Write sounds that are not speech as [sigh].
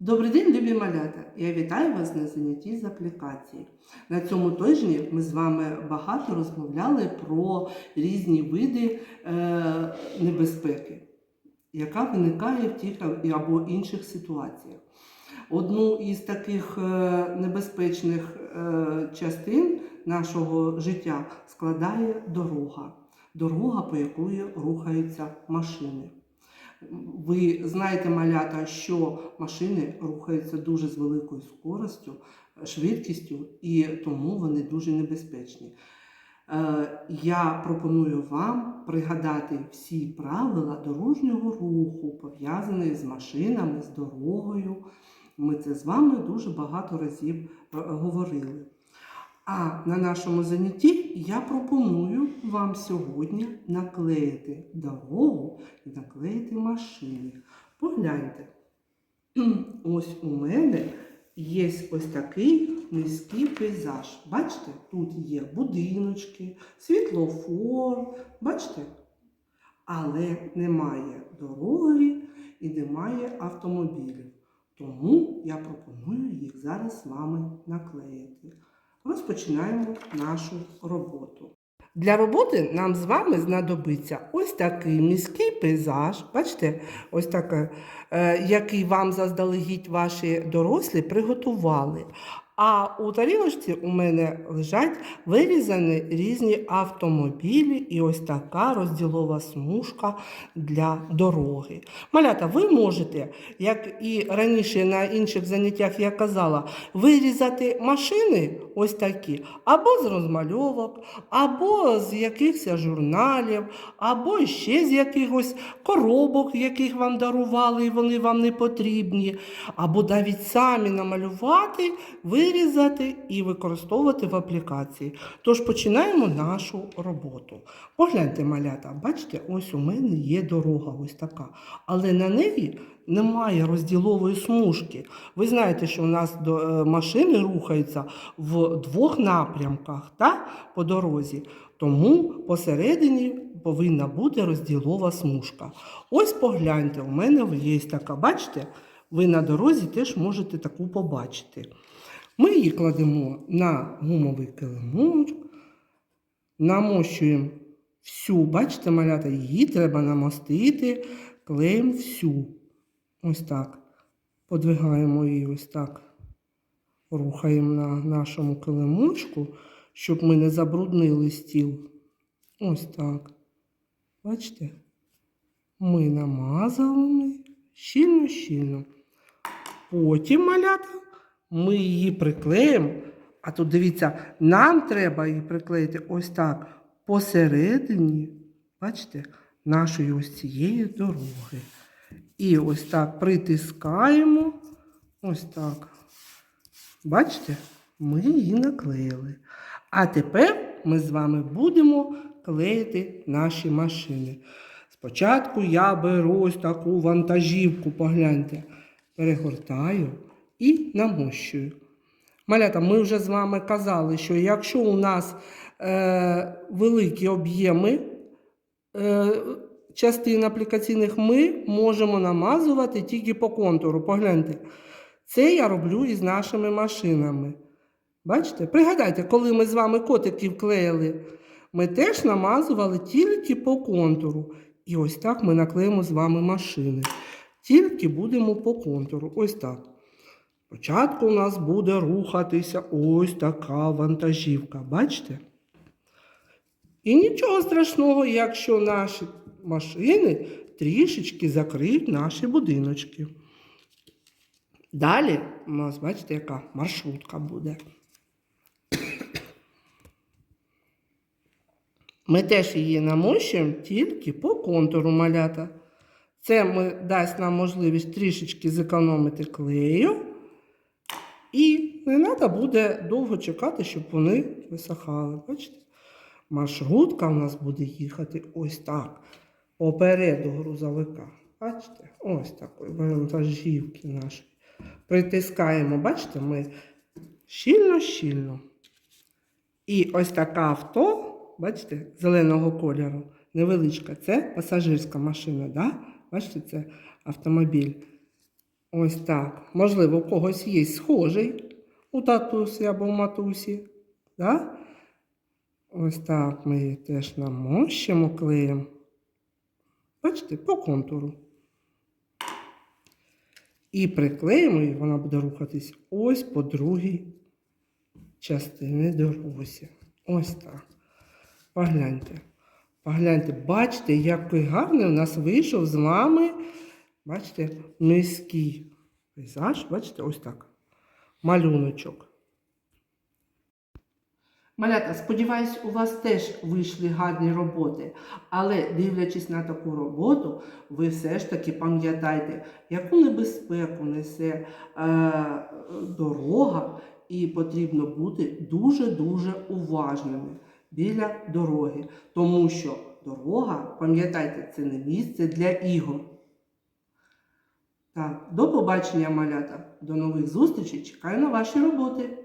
Добрий день, любі малята! Я вітаю вас на занятті з аплікації. На цьому тижні ми з вами багато розмовляли про різні види е, небезпеки, яка виникає в тих або інших ситуаціях. Одну із таких е, небезпечних е, частин нашого життя складає дорога. Дорога, по якої рухаються машини. Ви знаєте, малята, що машини рухаються дуже з великою скоростю, швидкістю, і тому вони дуже небезпечні. Е, Я пропоную вам пригадати всі правила дорожнього руху, пов'язані з машинами, з дорогою. Ми це з вами дуже багато разів е, говорили. А на нашому занятті я пропоную вам сьогодні наклеїти дорогу і наклеїти машини. Погляньте, [clears throat] ось у мене є ось такий міський пейзаж. Бачите, тут є будиночки, світлофор, бачите? Але немає дороги і немає автомобілів. Тому я пропоную їх зараз з вами наклеїти розпочинаємо нашу роботу. Для роботи нам з вами знадобиться ось такий міський пейзаж. Бачите, ось такий, е, який вам заздалегідь ваші дорослі приготували. А у тарілочці у мене лежать вирізані різні автомобілі і ось така розділова смужка для дороги. Малята, ви можете, як і раніше на інших заняттях я казала, вирізати машини ось такі, або з розмальовок, або з якихось журналів, або ще з якихось коробок, яких вам дарували, і вони вам не потрібні, або навіть самі намалювати, вирізати і використовувати в аплікації. Тож починаємо нашу роботу. Погляньте, малята, бачите, ось у мене є дорога, ось така. Але на неї немає розділової смужки. Ви знаєте, що у нас е, машини рухаються в двох напрямках та, по дорозі. Тому посередині повинна бути розділова смужка. Ось погляньте, у мене є така, бачите, ви на дорозі теж можете таку побачити. Ми її кладемо на гумовий килимочок, намощуємо всю, бачите, малята, її треба намостити клеєм всю. Ось так. Подвигаємо її ось так. Рухаємо на нашому килимочку, щоб ми не забруднили стіл. Ось так. Бачите? Ми намазали щільно-щільно. Потім, малята, ми її приклеїмо. А тут дивіться, нам треба її приклеїти ось так посередині, бачите, нашої ось цієї дороги. І ось так притискаємо. Ось так. Бачите, ми її наклеїли. А тепер ми з вами будемо клеїти наші машини. Спочатку я беру ось таку вантажівку, погляньте, перегортаю і намощую. Малята, ми вже з вами казали, що якщо у нас е, великі об'єми е, частин аплікаційних, ми можемо намазувати тільки по контуру. Погляньте, це я роблю із нашими машинами. Бачите? Пригадайте, коли ми з вами котиків клеїли, ми теж намазували тільки по контуру. І ось так ми наклеїмо з вами машини. Тільки будемо по контуру. Ось так. Спочатку у нас буде рухатися ось така вантажівка. Бачите? І нічого страшного, якщо наші машини трішечки закриють наші будиночки. Далі у нас, бачите, яка маршрутка буде. Ми теж її намощуємо тільки по контуру малята. Це ми, дасть нам можливість трішечки зекономити клею. І не треба буде довго чекати, щоб вони висохали. Бачите? Маршрутка у нас буде їхати ось так. Попереду грузовика. Бачите? Ось такої вантажівки нашої. Притискаємо, бачите, ми щільно-щільно. І ось таке авто, бачите, зеленого кольору, невеличка, це пасажирська машина, да? бачите, це автомобіль. Ось так. Можливо, у когось є схожий у татусі або у матусі. Да? Ось так ми її теж намощимо клеєм. Бачите, по контуру. І приклеїмо її, вона буде рухатись ось по другій частині дорозі. Ось так. Погляньте. Погляньте, бачите, який гарний у нас вийшов з вами. Бачите, міський пейзаж, бачите, ось так. Малюночок. Малята, сподіваюсь, у вас теж вийшли гарні роботи. Але дивлячись на таку роботу, ви все ж таки пам'ятайте, яку небезпеку несе е, дорога, і потрібно бути дуже-дуже уважними біля дороги. Тому що дорога, пам'ятайте, це не місце для ігор. Так, до побачення, малята. До нових зустрічей. Чекаю на ваші роботи.